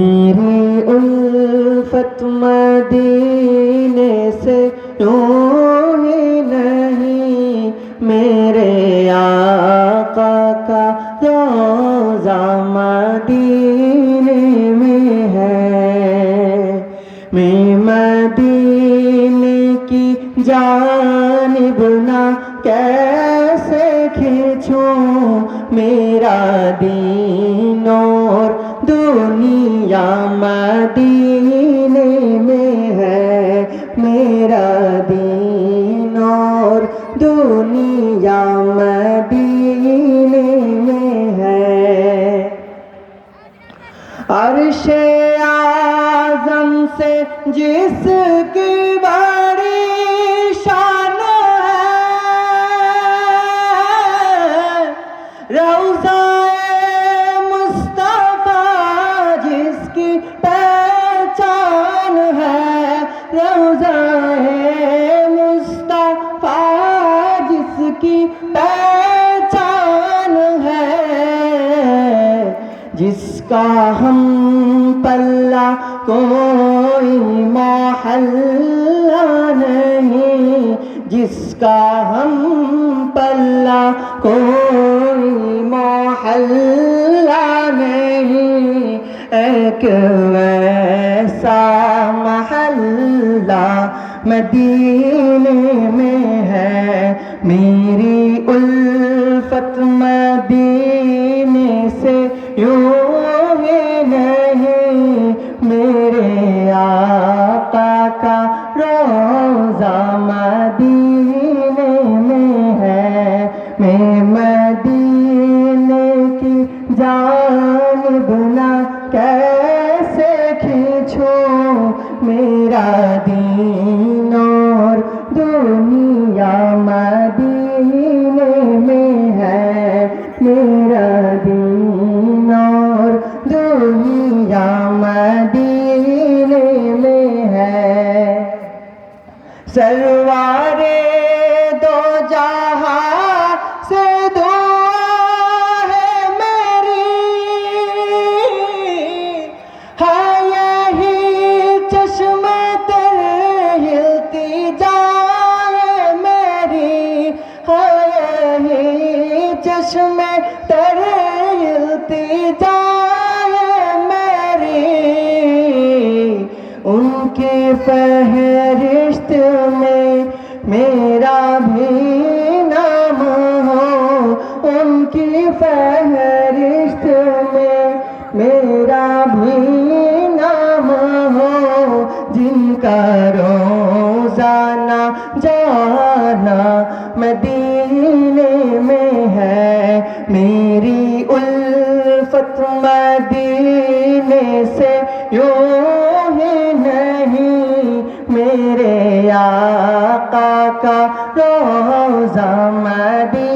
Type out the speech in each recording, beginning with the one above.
میری الفت مدینے سے یوں ہی نہیں، میرے آقا کا روزہ مدینے میں ہے۔ میں مدینے کی جانب نہ کیسے کھینچوں میرا دین اور دنیا مدینے میں ہے میرا دین اور دنیا مدینے میں ہے۔ عرش اعظم سے جس کی بڑی شان ہے روزہ روزہ مصطفیٰ، جس کی پہچان ہے، جس کا ہم پلہ کوئی محلہ نہیں، جس کا ہم پلہ کوئی محلہ نہیں۔ ایک ویسا مدینے میں ہے۔ میری الفت مدینے سے یوں ہی نہیں۔ میرے آقا کا روزہ مدینے میں ہے۔ میں مدینے کی جانب نہ کیسے کھینچوں میرا دین سروار دو جہاں سے دعا ہے میری۔ ہے یہی چشم تر ہلتی جائے میری۔ ہے یہی چشم تر ہلتی جائے میری۔ ان کی فہرست کی فہرست میں میرا بھی نام ہو، جن کا روزانہ جانا مدینے میں ہے۔ میری الفت مدینے سے یوں ہی نہیں، میرے آقا کا روزہ مدینے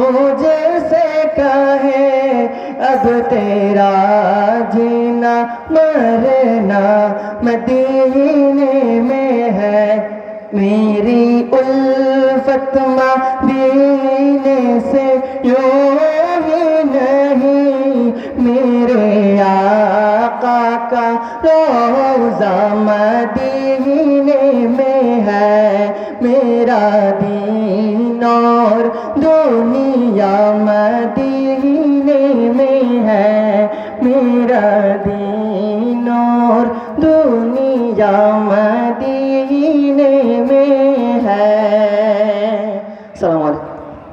مجھے سے کہے، اب تیرا جینا مرنا مدینے میں ہے۔ میری الفت مدینے سے یوں ہی نہیں، میرے آقا کا روزہ مدینے میں ہے۔ میرا دین اور دنیا مدینے میں ہے میرا دین